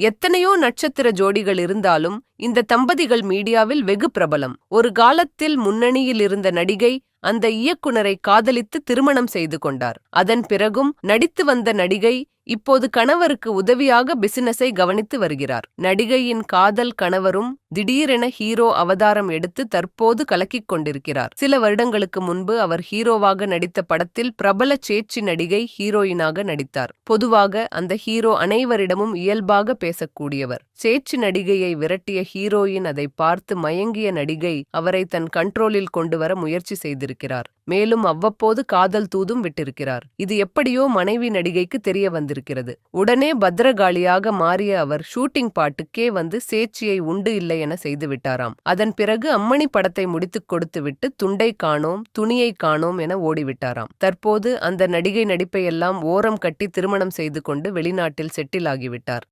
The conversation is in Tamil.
எத்தனையோ நட்சத்திர ஜோடிகள் இருந்தாலும் இந்த தம்பதிகள் மீடியாவில் வெகு பிரபலம். ஒரு காலத்தில் முன்னணியில் இருந்த நடிகை அந்த இயக்குனரை காதலித்து திருமணம் செய்து கொண்டார். அதன் பிறகும் நடித்து வந்த நடிகை இப்போது கணவருக்கு உதவியாக பிசினஸை கவனித்து வருகிறார். நடிகையின் காதல் கணவரும் திடீரென ஹீரோ அவதாரம் எடுத்து தற்போது கலக்கிக் கொண்டிருக்கிறார். சில வருடங்களுக்கு முன்பு அவர் ஹீரோவாக நடித்த படத்தில் பிரபல சேச்சி நடிகை ஹீரோயினாக நடித்தார். பொதுவாக அந்த ஹீரோ அனைவரிடமும் இயல்பாக பேசக்கூடியவர். சேச்சி நடிகையை விரட்டிய ஹீரோயின் அதை பார்த்து மயங்கிய நடிகை அவரை தன் கண்ட்ரோலில் கொண்டு வர முயற்சி செய்திருக்கிறார் மேலும் அவ்வப்போது காதல் தூதும் விட்டிருக்கிறார். இது எப்படியோ மனைவி நடிகைக்கு தெரிய வந்திருக்கிறது. உடனே பத்ரகாளியாக மாறிய அவர் ஷூட்டிங் பாட்டுக்கே வந்து சேச்சியை உண்டு இல்லை என செய்துவிட்டாராம் அதன் பிறகு அம்மணி படத்தை முடித்துக் கொடுத்துவிட்டு துண்டை காணோம் துணியை காணோம் என ஓடிவிட்டாராம். தற்போது அந்த நடிகை நடிப்பையெல்லாம் ஓரம் கட்டி திருமணம் செய்து கொண்டு வெளிநாட்டில் செட்டில் ஆகிவிட்டார்